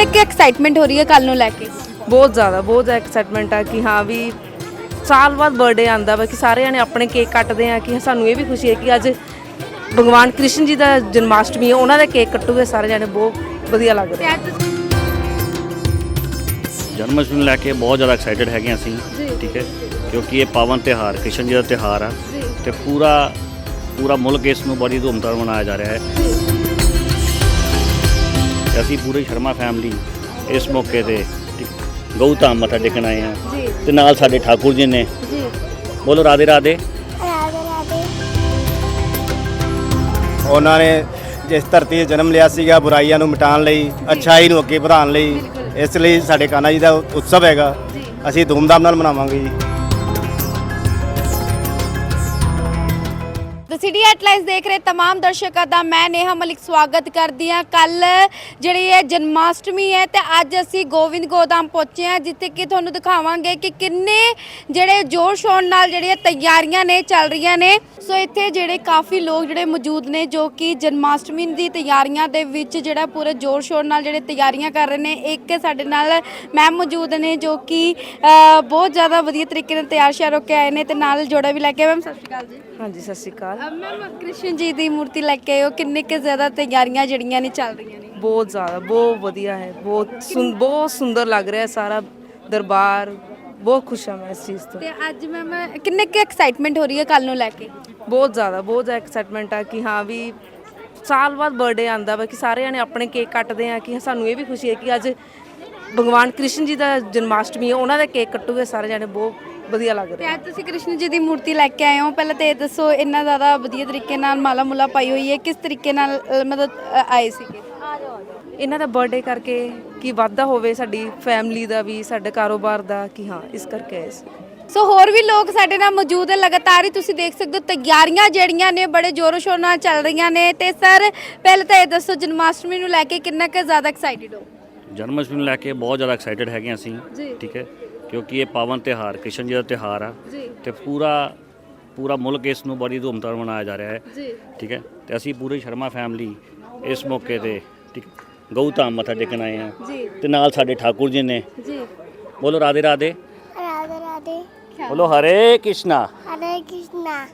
ਕਿੰਨੇ ਕੁ ਐਕਸਾਈਟਮੈਂਟ ਹੋ ਰਹੀ ਹੈ ਕੱਲ ਨੂੰ ਲੈ ਕੇ? ਬਹੁਤ ਜ਼ਿਆਦਾ ਬਹੁਤ ਜ਼ਿਆਦਾ ਐਕਸਾਈਟਮੈਂਟ ਆ ਕਿ ਹਾਂ ਵੀ ਸਾਲ ਬਾਅਦ ਬਰਥਡੇ ਆਂਦਾ ਵਾ ਕਿ ਸਾਰੇ ਜਣੇ ਆਪਣੇ ਕੇਕ ਕੱਟਦੇ ਆ ਕਿ ਸਾਨੂੰ ਇਹ ਵੀ ਖੁਸ਼ੀ ਹੈ ਕਿ ਅੱਜ ਭਗਵਾਨ ਕ੍ਰਿਸ਼ਨ ਜੀ ਦਾ ਜਨਮਾਸ਼ਟਮੀ ਹੈ ਉਹਨਾਂ ਦਾ ਕੇਕ ਕੱਟੂਗੇ ਸਾਰੇ ਜਣੇ ਬਹੁਤ ਵਧੀਆ ਲੱਗ ਰਿਹਾ ਜਨਮ ਅਸ਼ਟਮੀ ਨੂੰ ਲੈ ਕੇ ਬਹੁਤ ਜ਼ਿਆਦਾ ਐਕਸਾਈਟਿਡ ਹੈਗੇ ਹਾਂ ਅਸੀਂ ਠੀਕ ਹੈ? ਕਿਉਂਕਿ ਇਹ ਪਾਵਨ ਤਿਉਹਾਰ ਕ੍ਰਿਸ਼ਨ ਜੀ ਦਾ ਤਿਉਹਾਰ ਆ। ਤੇ ਪੂਰਾ ਪੂਰਾ ਮੁਲਕ ਇਸ ਨੂੰ ਬੜੀ ਧੂਮਧਾਮ ਨਾਲ ਮਨਾਇਆ ਜਾ ਰਿਹਾ ਹੈ। ਅਸੀਂ ਪੂਰੀ ਸ਼ਰਮਾ ਫੈਮਿਲੀ ਇਸ ਮੌਕੇ ਤੇ ਗਊ ਧਾਮ ਮੱਥਾ ਟੇਕਣ ਆਏ ਹਾਂ। ਜੀ। ਤੇ ਨਾਲ ਸਾਡੇ ਠਾਕੁਰ ਜੀ ਨੇ। ਜੀ। ਬੋਲੋ ਰਾਧੇ ਰਾਧੇ। ਉਹਨਾਂ ਨੇ ਜਿਸ ਧਰਤੀ 'ਤੇ ਜਨਮ ਲਿਆ ਸੀਗਾ ਬੁਰਾਈਆਂ ਨੂੰ ਮਿਟਾਉਣ ਲਈ ਅੱਛਾਈ ਨੂੰ ਅੱਗੇ ਵਧਾਉਣ ਲਈ ਇਸ ਲਈ ਸਾਡੇ ਕਾਨਾ ਜੀ ਦਾ ਉਤਸਵ ਹੈਗਾ। ਅਸੀਂ ਧੂਮਧਾਮ ਨਾਲ ਮਨਾਵਾਂਗੇ ਜੀ। ਦ ਸਿਟੀ ਹੈਡਲਾਈਨਸ ਦੇਖ ਰਹੇ तमाम ਦਰਸ਼ਕਾਂ ਦਾ ਮੈਂ ਨੇਹਾ ਮਲਿਕ ਸਵਾਗਤ ਕਰਦੀ ਹਾਂ ਕੱਲ ਜਿਹੜੀ ਹੈ ਜਨਮਾਸ਼ਟਮੀ ਹੈ ਤੇ ਅੱਜ ਅਸੀਂ ਗੋਬਿੰਦ ਗੋਦਾਮ ਪਹੁੰਚੇ ਹਾਂ ਜਿੱਥੇ ਕਿ ਤੁਹਾਨੂੰ ਦਿਖਾਵਾਂਗੇ ਕਿ ਕਿੰਨੇ ਜਿਹੜੇ ਜੋਰ ਸ਼ੋਰ ਨਾਲ ਜਿਹੜੀਆਂ ਤਿਆਰੀਆਂ ਨੇ ਚੱਲ ਰਹੀਆਂ ਨੇ ਸੋ ਇੱਥੇ ਜਿਹੜੇ ਕਾਫੀ ਲੋਕ ਜਿਹੜੇ ਮੌਜੂਦ ਨੇ ਜੋ ਕਿ ਜਨਮਾਸ਼ਟਮੀ ਦੀ ਤਿਆਰੀਆਂ ਦੇ ਵਿੱਚ ਜਿਹੜਾ ਪੂਰੇ ਜੋਰ ਸ਼ੋਰ ਨਾਲ ਜਿਹੜੇ ਤਿਆਰੀਆਂ ਕਰ ਰਹੇ ਨੇ ਇੱਕ ਸਾਡੇ ਨਾਲ ਮੈਮ ਮੌਜੂਦ ਨੇ ਜੋ ਕਿ ਅ, ਬਹੁਤ ਜ਼ਿਆਦਾ ਵਧੀਆ ਤਰੀਕੇ ਨਾਲ ਤਿਆਰ ਸ਼ਿਆਰ ਹੋ ਕੇ ਆਏ ਨੇ ਤੇ ਨਾਲ ਜੋੜਾ ਵੀ ਲੈ ਕੇ ਮੈਮ ਸਤਿ ਸ਼੍ਰੀ ਅਕਾਲ ਜੀ ਹਾਂਜੀ ਸਤਿ ਸ਼੍ਰੀ ਅਕਾਲ ਮੈਮ ਕ੍ਰਿਸ਼ਨ ਜੀ ਦੀ ਮੂਰਤੀ ਲੈ ਕੇ ਆਏ ਹੋ ਕਿੰਨੇ ਕੁ ਜ਼ਿਆਦਾ ਤਿਆਰੀਆਂ ਜਿਹੜੀਆਂ ਨੇ ਚੱਲ ਰਹੀਆਂ ਨੇ? ਬਹੁਤ ਜ਼ਿਆਦਾ ਬਹੁਤ ਵਧੀਆ ਹੈ ਬਹੁਤ ਸੁੰ ਬਹੁਤ ਸੁੰਦਰ ਲੱਗ ਰਿਹਾ ਹੈ ਸਾਰਾ ਦਰਬਾਰ ਬਹੁਤ ਖੁਸ਼ ਹਾਂ ਮੈਂ ਇਸ ਚੀਜ਼ ਤੋਂ। ਤੇ ਅੱਜ ਮੈਮ ਕਿੰਨੇ ਕੁ ਐਕਸਾਈਟਮੈਂਟ ਹੋ ਰਹੀ ਹੈ ਕੱਲ ਨੂੰ ਲੈ ਕੇ? ਬਹੁਤ ਜ਼ਿਆਦਾ ਬਹੁਤ ਜ਼ਿਆਦਾ ਐਕਸਾਈਟਮੈਂਟ ਆ ਕਿ ਹਾਂ ਵੀ ਸਾਲ ਬਾਅਦ ਬਰਥਡੇ ਆਂਦਾ ਵਾ ਕਿ ਸਾਰੇ ਜਣੇ ਆਪਣੇ ਕੇਕ ਕੱਟਦੇ ਆ ਕਿ ਸਾਨੂੰ ਇਹ ਵੀ ਖੁਸ਼ੀ ਹੈ ਕਿ ਅੱਜ ਭਗਵਾਨ ਕ੍ਰਿਸ਼ਨ ਜੀ ਦਾ ਜਨਮਾਸ਼ਟਮੀ ਹੈ ਉਹਨਾਂ ਦਾ ਕੇਕ ਕੱਟੂਗੇ ਸਾਰੇ ਜਣੇ ਬਹੁਤ ਵਧੀਆ ਲੱਗ ਤੇ ਰਿਹਾ ਅੱਜ ਤੁਸੀਂ ਕ੍ਰਿਸ਼ਨ ਜੀ ਦੀ ਮੂਰਤੀ ਲੈ ਕੇ ਆਏ ਹੋ। ਪਹਿਲਾਂ ਤੇ ਇਹ ਦੱਸੋ ਇੰਨਾ ਜ਼ਿਆਦਾ ਵਧੀਆ ਤਰੀਕੇ ਨਾਲ ਮਾਲਾ ਮੁਲਾ ਪਾਈ ਹੋਈ ਹੈ। ਕਿਸ ਤਰੀਕੇ ਨਾਲ ਅ, ਮਤਲਬ ਅ, ਆਏ ਸੀਗੇ? ਇਹਨਾਂ ਦਾ ਬਰਥਡੇ ਕਰਕੇ ਕਿ ਵਾਧਾ ਹੋਵੇ ਸਾਡੀ ਫੈਮਿਲੀ ਦਾ ਵੀ ਸਾਡੇ ਕਾਰੋਬਾਰ ਦਾ ਕਿ ਹਾਂ ਇਸ ਕਰਕੇ ਆਏ ਸੀ। ਸੋ ਹੋਰ ਵੀ ਲੋਕ ਸਾਡੇ ਨਾਲ ਮੌਜੂਦ ਹੈ ਲਗਾਤਾਰ ਹੀ ਤੁਸੀਂ ਦੇਖ ਸਕਦੇ ਹੋ ਤਿਆਰੀਆਂ ਜਿਹੜੀਆਂ ਨੇ ਬੜੇ ਜ਼ੋਰੋ ਸ਼ੋਰ ਨਾਲ ਚੱਲ ਰਹੀਆਂ ਨੇ। ਤੇ ਸਰ ਪਹਿਲਾਂ ਤਾਂ ਇਹ ਦੱਸੋ ਜਨਮਾਸ਼ਟਮੀ ਨੂੰ ਲੈ ਕੇ ਕਿੰਨਾ ਕੁ ਜ਼ਿਆਦਾ ਐਕਸਾਈਟਿਡ ਹੋ? ਜਨਮ ਅਸ਼ਟਮੀ ਨੂੰ ਲੈ ਕੇ ਬਹੁਤ ਜ਼ਿਆਦਾ ਐਕਸਾਈਟਿਡ ਹੈਗੇ ਹਾਂ ਅਸੀਂ ਜੀ। ਠੀਕ ਹੈ। ਕਿਉਂਕਿ ਇਹ ਪਾਵਨ ਤਿਉਹਾਰ ਕ੍ਰਿਸ਼ਨ ਜੀ ਦਾ ਤਿਉਹਾਰ ਆ ਜੀ। ਤੇ ਪੂਰਾ ਪੂਰਾ ਮੁਲਕ ਇਸ ਨੂੰ ਬੜੀ ਧੂਮਧਾਮ ਨਾਲ ਮਨਾਇਆ ਜਾ ਰਿਹਾ ਹੈ। ਜੀ। ਠੀਕ ਹੈ? ਤੇ ਅਸੀਂ ਪੂਰੀ ਸ਼ਰਮਾ ਫੈਮਿਲੀ ਇਸ ਮੌਕੇ ਤੇ ਠੀਕ ਗਊ ਧਾਮ ਮੱਥਾ ਟੇਕਣ ਆਏ ਜੀ। ਤੇ ਨਾਲ ਸਾਡੇ ਠਾਕੁਰ ਜੀ ਨੇ। ਜੀ। ਬੋਲੋ ਰਾਧੇ ਰਾਧੇ। ਰਾਧੇ ਰਾਧੇ। ਬੋਲੋ ਹਰੇ ਕ੍ਰਿਸ਼ਨਾ। ਹਰੇ ਕ੍ਰਿਸ਼ਨਾ।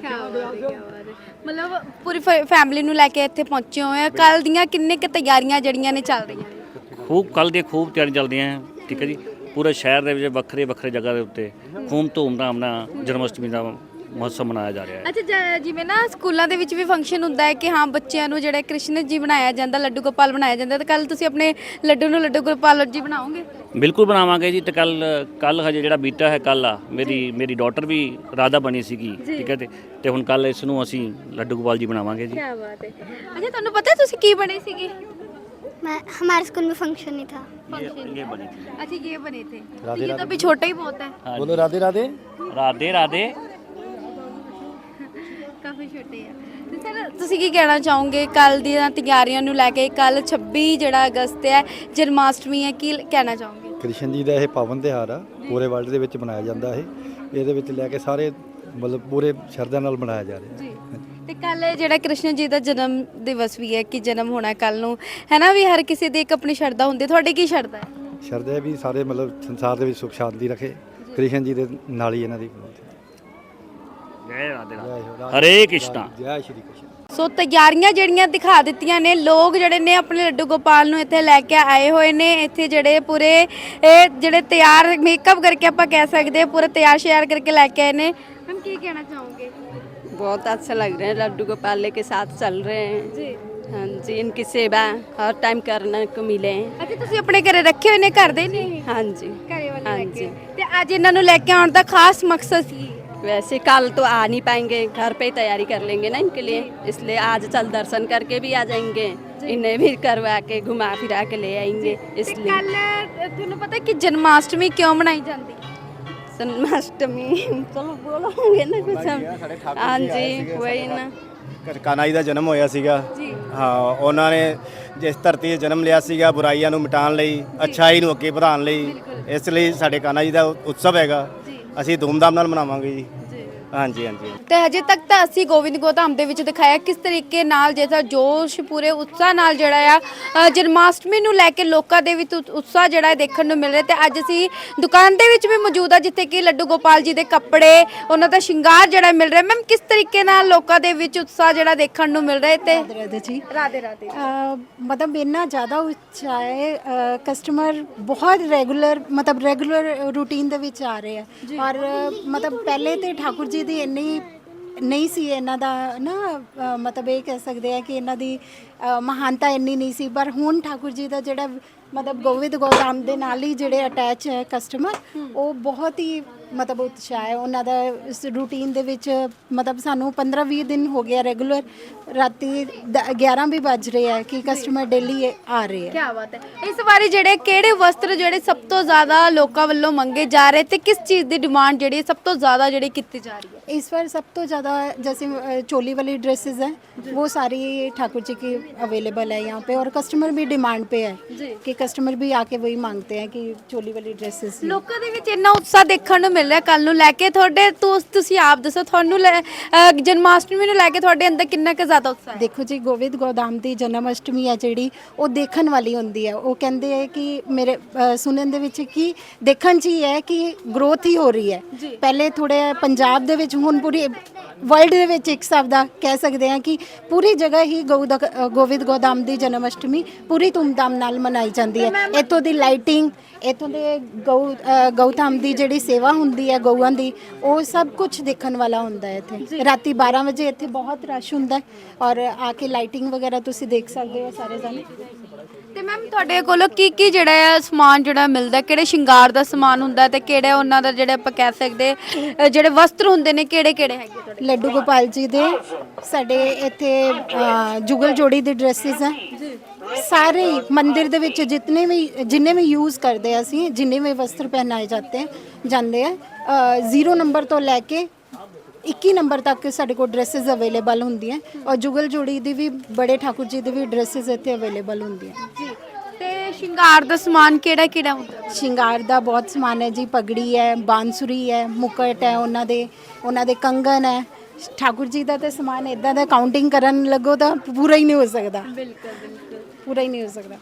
ਕਿਆ ਬਾਤ ਹੈ, ਕਿਆ ਬਾਤ ਹੈ। ਮਤਲਬ ਪੂਰੀ ਫੈਮਿਲੀ ਨੂੰ ਲੈ ਕੇ ਇੱਥੇ ਪਹੁੰਚੇ ਹੋਏ ਆ ਕੱਲ ਦੀਆਂ ਕਿੰਨੇ ਕੁ ਤਿਆਰੀਆਂ ਜਿਹੜੀਆਂ ਨੇ ਚੱਲ ਰਹੀਆਂ ਨੇ? ਖੂਬ ਕੱਲ ਦੀ ਖੂਬ ਤਿਆਰੀ ਚੱਲਦੀਆਂ ਹੈ। ਠੀਕ ਹੈ ਜੀ? ਪੂਰੇ ਸ਼ਹਿਰ ਦੇ ਵਿੱਚ ਵੱਖਰੇ ਵੱਖਰੇ ਜਗ੍ਹਾ ਦੇ ਉੱਤੇ ਖੂਬ ਧੂਮਧਾਮ ਨਾਲ ਜਨਮ ਅਸ਼ਟਮੀ ਦਾ ਮਹੋਤਸਵ ਮਨਾਇਆ ਜਾ ਰਿਹਾ ਹੈ। ਅੱਛਾ ਜ- ਜਿਵੇਂ ਨਾ ਸਕੂਲਾਂ ਦੇ ਵਿੱਚ ਵੀ ਫੰਕਸ਼ਨ ਹੁੰਦਾ ਹੈ ਕਿ ਹਾਂ ਬੱਚਿਆਂ ਨੂੰ ਜਿਹੜਾ ਕ੍ਰਿਸ਼ਨ ਜੀ ਬਣਾਇਆ ਜਾਂਦਾ ਲੱਡੂ ਗੋਪਾਲ ਬਣਾਇਆ ਜਾਂਦਾ ਤੇ ਕੱਲ ਤੁਸੀਂ ਆਪਣੇ ਲੱਡੂ ਨੂੰ ਲੱਡੂ ਗੋਪਾਲ ਜੀ ਬਣਾਓਗੇ? ਬਿਲਕੁਲ ਬਣਾਵਾਂਗੇ ਜੀ ਤੇ ਕੱਲ ਕੱਲ ਹਜੇ ਜਿਹੜਾ ਬੀਤਾ ਹੈ ਕੱਲ ਆ ਮੇਰੀ ਮੇਰੀ ਡਾਟਰ ਵੀ ਰਾਧਾ ਬਣੀ ਸੀਗੀ ਠੀਕ ਹੈ ਤੇ ਤੇ ਹੁਣ ਕੱਲ ਇਸ ਨੂੰ ਅਸੀਂ ਲੱਡੂ ਗੋਪਾਲ ਜੀ ਬਣਾਵਾਂਗੇ ਜੀ। ਕੀ ਬਾਤ ਹੈ। ਅੱਛਾ ਤੁਹਾਨੂੰ ਪਤਾ ਤੁਸੀਂ ਕੀ ਬਣੇ ਸੀਗੇ? मैं हमारे स्कूल में फंक्शन नहीं था ਇਹ ਬਣੀ ਸੀ अच्छा ये बने थे तो ये तो अभी छोटा ही बहुत है ਬੋਲੋ ਰਾਧੇ ਰਾਧੇ ਰਾਧੇ ਰਾਧੇ ਕਾਫੀ ਛੋਟੇ ਆ ਤੇ ਸਰ ਤੁਸੀਂ ਕੀ ਕਹਿਣਾ ਚਾਹੋਗੇ ਕੱਲ ਦੀਆਂ ਤਿਆਰੀਆਂ ਨੂੰ ਲੈ ਕੇ ਕੱਲ 26 ਜਿਹੜਾ ਅਗਸਤ ਹੈ ਜਨਮਾਸ਼ਟਮੀ ਹੈ ਕੀ ਕਹਿਣਾ ਚਾਹੋਗੇ ਕ੍ਰਿਸ਼ਨ ਜੀ ਦਾ ਇਹ ਪਾਵਨ ਤਿਉਹਾਰ ਆ ਪੂਰੇ ਵਰਲਡ ਦੇ ਵਿੱਚ ਮਨਾਇਆ ਜਾਂਦਾ ਇਹ ਇਹਦੇ ਵਿੱਚ ਲੈ ਕੇ ਸਾਰੇ ਮਤਲਬ ਪੂਰੇ ਸ਼ਰਧਾ ਨਾਲ ਮਨਾਇਆ ਜਾ ਰਿਹਾ ਜੀ ਤੇ ਕੱਲ ਜਿਹੜਾ ਕ੍ਰਿਸ਼ਨ ਜੀ ਦਾ ਜਨਮ ਦਿਵਸ ਵੀ ਹੈ ਕਿ ਜਨਮ ਹੋਣਾ ਕੱਲ ਨੂੰ ਹੈ ਨਾ ਵੀ ਹਰ ਕਿਸੇ ਦੀ ਇੱਕ ਆਪਣੀ ਸ਼ਰਧਾ ਹੁੰਦੀ ਹੈ। ਤੁਹਾਡੀ ਕੀ ਸ਼ਰਧਾ ਹੈ? ਸ਼ਰਧਾ ਹੈ ਵੀ ਸਾਰੇ ਮਤਲਬ ਸੰਸਾਰ ਦੇ ਵਿੱਚ ਸੁਖ ਸ਼ਾਂਤੀ ਰੱਖੇ ਕ੍ਰਿਸ਼ਨ ਜੀ ਦੇ ਨਾਲ ਹੀ ਇਹਨਾਂ ਦੀ ਜੈ ਰਾਧੇ ਹਰੇ ਕ੍ਰਿਸ਼ਨਾ। ਜੈ ਸ਼੍ਰੀ ਕ੍ਰਿਸ਼ਨ। ਸੋ ਤਿਆਰੀਆਂ ਜਿਹੜੀਆਂ ਦਿਖਾ ਦਿੱਤੀਆਂ ਨੇ ਲੋਕ ਜਿਹੜੇ ਨੇ ਆਪਣੇ ਲੱਡੂ ਗੋਪਾਲ ਨੂੰ ਇੱਥੇ ਲੈ ਕੇ ਆਏ ਹੋਏ ਨੇ। ਇੱਥੇ ਜਿਹੜੇ ਪੂਰੇ ਇਹ ਜਿਹੜੇ ਤਿਆਰ ਮੇਕਅਪ ਕਰਕੇ ਆਪਾਂ ਕਹਿ ਸਕਦੇ ਹਾਂ ਪੂਰੇ ਤਿਆਰ ਸ਼ਿਆਰ ਕਰਕੇ ਲੈ ਕੇ ਆਏ ਨੇ। ਮੈਮ ਕੀ ਕਹਿਣਾ ਚਾਹੋਗੇ? बहुत अच्छा लग रहा है लड्डू गोपाल के साथ चल रहे हैं ਜੀ हाँ जी इनकी सेवा हर टाइम करने को मिले ਅੱਛਾ ਤੁਸੀਂ ਆਪਣੇ ਘਰੇ ਰੱਖੇ ਹੋਏ ਨੇ ਘਰ ਦੇ ਨੇ ਇਹ? हाँ जी ਘਰੇ ਵਾਲੇ हाँ ਲੈ ਕੇ जी ਤੇ ਅੱਜ ਇਹਨਾਂ ਨੂੰ ਲੈ ਕੇ ਆਉਣ ਦਾ ਖਾਸ ਮਕਸਦ ਸੀ वैसे कल तो आ नहीं पाएंगे घर पे ही तैयारी कर लेंगे ना इनके लिए इसलिए आज चल दर्शन करके भी आ जाएंगे इन्हें भी करवा के घुमा फिरा के ले आएंगे ਤੇ इसलिए ਕੱਲ ਤੁਹਾਨੂੰ ਪਤਾ ਕਿ ਜਨਮਾਸ਼ਟਮੀ ਕਿਉਂ ਮਨਾਈ ਜਾਂਦੀ ਜਨਮਾਸ਼ਟਮੀ। ਚਲੋ ਬੋਲੋਗੇ ਨਾ ਕੁਝ ਹਾਂਜੀ ਵਹੀ ਨਾ। ਕਾਨਾਈ ਦਾ ਜਨਮ ਹੋਇਆ ਸੀਗਾ। ਜੀ। ਹਾਂ ਉਹਨਾਂ ਨੇ ਜਿਸ ਧਰਤੀ 'ਤੇ ਜਨਮ ਲਿਆ ਸੀਗਾ ਬੁਰਾਈਆਂ ਨੂੰ ਮਿਟਾਉਣ ਲਈ ਅਛਾਈ ਨੂੰ ਅੱਗੇ ਵਧਾਉਣ ਲਈ। ਇਸ ਲਈ ਸਾਡੇ ਕਾਨਾ ਜੀ ਦਾ ਉਤਸਵ ਹੈਗਾ। ਅਸੀਂ ਧੂਮਧਾਮ ਨਾਲ ਮਨਾਵਾਂਗੇ ਜੀ। ਹਾਂਜੀ ਹਾਂਜੀ। ਤੇ ਹਜੇ ਤੱਕ ਤਾਂ ਅਸੀਂ ਗੋਬਿੰਦ ਗੋਧਾਮ ਦੇ ਵਿੱਚ ਦਿਖਾਇਆ ਕਿਸ ਤਰੀਕੇ ਨਾਲ ਜਿਹੜਾ ਜੋਸ਼ ਪੂਰੇ ਉਤਸ਼ਾਹ ਨਾਲ ਜਿਹੜਾ ਆ ਅ, ਜਨਮਾਸ਼ਟਮੀ ਨੂੰ ਲੈ ਕੇ ਲੋਕਾਂ ਦੇ ਵਿੱਚ ਉਤ- ਉਤਸ਼ਾਹ ਜਿਹੜਾ ਹੈ ਦੇਖਣ ਨੂੰ ਮਿਲ ਰਿਹਾ ਤੇ ਅੱਜ ਅਸੀਂ ਦੁਕਾਨ ਦੇ ਵਿੱਚ ਵੀ ਮੌਜੂਦ ਆ ਜਿੱਥੇ ਕਿ ਲੱਡੂ ਗੋਪਾਲ ਜੀ ਦੇ ਕੱਪੜੇ ਉਹਨਾਂ ਦਾ ਸ਼ਿੰਗਾਰ ਜਿਹੜਾ ਮਿਲ ਰਿਹਾ। ਮੈਮ ਕਿਸ ਤਰੀਕੇ ਨਾਲ ਲੋਕਾਂ ਦੇ ਵਿੱਚ ਉਤਸ਼ਾਹ ਜਿਹੜਾ ਦੇਖਣ ਨੂੰ ਮਿਲ ਰਿਹਾ ਤੇ ਰਾਧੇ ਜੀ। ਰਾਦੇ ਰਾਦੇ ਅ, ਮਤਲਬ ਇੰਨਾ ਜ਼ਿਆਦਾ ਉਤਸ਼ਾਹ ਹੈ ਕਸਟਮਰ ਬਹੁਤ ਰੈਗੂਲਰ ਮਤਲਬ ਰੈਗੂਲਰ ਰੂਟੀਨ ਦੇ ਵਿੱਚ ਆ ਰਹੇ ਆ। ਔਰ ਮਤਲਬ ਪਹਿਲੇ ਤੇ ਠਾਕੁਰ ਜੀ ਦੀ ਇੰਨੀ ਨਹੀਂ ਸੀ ਇਹਨਾਂ ਦਾ ਨਾ ਅ, ਮਤਲਬ ਇਹ ਕਹਿ ਸਕਦੇ ਆ ਕਿ ਇਹਨਾਂ ਦੀ ਅ, ਮਹਾਨਤਾ ਇੰਨੀ ਨਹੀਂ ਸੀ ਪਰ ਹੁਣ ਠਾਕੁਰ ਜੀ ਦਾ ਜਿਹੜਾ ਮਤਲਬ ਗੋਵਿੰਦ ਗੋਦਾਮ ਦੇ ਨਾਲ ਹੀ ਜਿਹੜੇ ਅਟੈਚ ਹੈ ਕਸਟਮਰ ਉਹ ਬਹੁਤ ਹੀ ਮਤਲਬ ਉਤਸ਼ਾਹ ਹੈ ਉਹਨਾਂ ਦਾ ਇਸ ਰੂਟੀਨ ਦੇ ਵਿੱਚ ਮਤਲਬ ਸਾਨੂੰ 15 20 ਦਿਨ ਹੋ ਗਿਆ ਰੈਗੂਲਰ ਰਾਤੀ ਦ- 11 ਵੀ ਵੱਜ ਰਹੇ ਹੈ ਕਿ ਕਸਟਮਰ ਡੇਲੀ ਆ ਰਹੇ ਹੈ ਕੀ ਬਾਤ ਹੈ ਇਸ ਵਾਰੀ ਜਿਹੜੇ ਕਿਹੜੇ ਵਸਤਰ ਜਿਹੜੇ ਸਭ ਤੋਂ ਜ਼ਿਆਦਾ ਲੋਕਾਂ ਵੱਲੋਂ ਮੰਗੇ ਜਾ ਰਹੇ ਤੇ ਕਿਸ ਚੀਜ਼ ਦੀ ਡਿਮਾਂਡ ਜਿਹੜੀ ਸਭ ਤੋਂ ਜ਼ਿਆਦਾ ਜਿਹੜੀ ਕੀਤੀ ਜਾ ਰਹੀ ਹੈ इस बार सब तो ज़्यादा जैसे अ, चोली वाली ड्रेसेस हैं वो सारी ठाकुर जी की अवेलेबल है यहाँ पे और कस्टमर भी डिमांड पे है कि कस्टमर भी आके वही मांगते हैं कि चोली वाली ड्रेसेस ਲੋਕਾਂ ਦੇ ਵਿੱਚ ਇੰਨਾ ਉਤਸ਼ਾਹ ਦੇਖਣ ਨੂੰ ਮਿਲ ਰਿਹਾ ਕੱਲ ਨੂੰ ਲੈ ਕੇ ਤੁਹਾਡੇ ਤੁਸ- ਤੁਸੀਂ ਆਪ ਦੱਸੋ ਤੁਹਾਨੂੰ ਲੈ- ਅ, ਜਨਮਾਸ਼ਟਮੀ ਨੂੰ ਲੈ ਕੇ ਤੁਹਾਡੇ ਅੰਦਰ ਕਿੰਨਾ ਕੁ ਜ਼ਿਆਦਾ ਉਤਸ਼ਾਹ ਹੈ ਦੇਖੋ ਜੀ ਗੋਵਿੰਦ ਗੋਦਾਮ ਦੀ ਜਨਮ ਅਸ਼ਟਮੀ ਹੈ ਜਿਹੜੀ ਉਹ ਦੇਖਣ ਵਾਲੀ ਹੁੰਦੀ ਹੈ ਉਹ ਕਹਿੰਦੇ ਹੈ ਕਿ ਮੇਰੇ ਅ, ਸੁਣਨ ਦੇ ਵਿੱਚ ਕਿ ਦੇਖਣ 'ਚ ਹੀ ਹੈ ਕਿ ਗਰੋਥ ਹੀ ਹੋ ਰਹੀ ਹੈ ਪਹਿਲੇ ਥੋੜੇ ਪੰਜਾਬ ਦੇ ਵਿੱਚ ਹੁਣ ਪੂਰੀ ਵਰਲਡ ਦੇ ਵਿੱਚ ਇੱਕ ਹਿਸਾਬ ਦਾ ਕਹਿ ਸਕਦੇ ਹਾਂ ਕਿ ਪੂਰੀ ਜਗ੍ਹਾ ਹੀ ਗਊ ਦਾ ਅ, ਗੋਵਿੰਦ ਗੋਦਾਮ ਦੀ ਜਨਮ ਅਸ਼ਟਮੀ ਪੂਰੀ ਧੂਮਧਾਮ ਨਾਲ ਮਨਾਈ ਜਾਂਦੀ ਹੈ। ਇੱਥੋਂ ਦੀ ਲਾਈਟਿੰਗ ਇੱਥੋਂ ਦੇ ਗਊ ਅ, ਗਊਧਾਮ ਦੀ ਜਿਹੜੀ ਸੇਵਾ ਹੁੰਦੀ ਹੈ ਗਊਆਂ ਦੀ ਉਹ ਸਭ ਕੁਝ ਦੇਖਣ ਵਾਲਾ ਹੁੰਦਾ ਹੈ ਇੱਥੇ। ਰਾਤੀ 12 ਵਜੇ ਇੱਥੇ ਬਹੁਤ ਰਸ਼ ਹੁੰਦਾ ਹੈ ਔਰ ਆ ਕੇ ਲਾਈਟਿੰਗ ਵਗੈਰਾ ਤੁਸੀਂ ਦੇਖ ਸਕਦੇ ਹੋ ਸਾਰੇ ਜਣੇ। ਤੇ ਮੈਮ ਤੁਹਾਡੇ ਕੋਲੋਂ ਕੀ ਕੀ ਜਿਹੜਾ ਹੈ ਸਮਾਨ ਜਿਹੜਾ ਮਿਲਦਾ ਕਿਹੜੇ ਸ਼ਿੰਗਾਰ ਦਾ ਸਮਾਨ ਹੁੰਦਾ ਤੇ ਕਿਹੜੇ ਉਹਨਾਂ ਦਾ ਜਿਹੜੇ ਆਪਾਂ ਕਹਿ ਸਕਦੇ ਅ, ਜਿਹੜੇ ਵਸਤਰ ਹੁੰਦੇ ਨੇ ਕਿਹੜੇ ਕਿਹੜੇ ਹੈਗੇ ਤੁਹਾਡੇ ਲੱਡੂ ਗੋਪਾਲ ਜੀ ਦੇ ਸਾਡੇ ਇੱਥੇ ਅ, ਜੁਗਲ ਜੋੜੀ ਦੇ ਡਰੈਸਿਸ ਹੈ ਸਾਰੇ ਹੀ ਮੰਦਿਰ ਦੇ ਵਿੱਚ ਜਿੰਨੇ ਵੀ ਜਿੰਨੇ ਵੀ ਯੂਜ਼ ਕਰਦੇ ਆ ਅਸੀਂ ਜਿੰਨੇ ਵੀ ਵਸਤਰ ਪਹਿਨਾਏ ਜਾਂਦੇ ਜਾਂਦੇ ਆ ਜ਼ੀਰੋ ਨੰਬਰ ਤੋਂ ਲੈ ਕੇ 21 ਨੰਬਰ ਤੱਕ ਸਾਡੇ ਕੋਲ ਡਰੈਸਸ ਅਵੇਲੇਬਲ ਹੁੰਦੀਆਂ ਔਰ ਜੁਗਲ ਜੋੜੀ ਦੀ ਵੀ ਬੜੇ ਠਾਕੁਰ ਜੀ ਦੀ ਵੀ ਡਰੈਸਸ ਇੱਥੇ ਅਵੇਲੇਬਲ ਹੁੰਦੀਆਂ ਜੀ ਤੇ ਸ਼ਿੰਗਾਰ ਦਾ ਸਮਾਨ ਕਿਹੜਾ ਕਿਹੜਾ ਹੁੰਦਾ? ਸ਼ਿੰਗਾਰ ਦਾ ਬਹੁਤ ਸਮਾਨ ਹੈ ਜੀ ਪਗੜੀ ਹੈ ਬਾਂਸੁਰੀ ਹੈ ਮੁਕਟ ਹੈ ਉਹਨਾਂ ਦੇ ਉਹਨਾਂ ਦੇ ਕੰਗਨ ਹੈ। ਠਾਕੁਰ ਜੀ ਦਾ ਤੇ ਸਮਾਨ ਇਦਾਂ ਦਾ ਕਾਊਂਟਿੰਗ ਕਰਨ ਲੱਗੋ ਤਾਂ ਪੂਰਾ ਹੀ ਨਹੀਂ ਹੋ ਸਕਦਾ। ਬਿਲਕੁਲ ਬਿਲਕੁਲ। ਪੂਰਾ ਹੀ ਨਹੀਂ ਹੋ ਸਕਦਾ।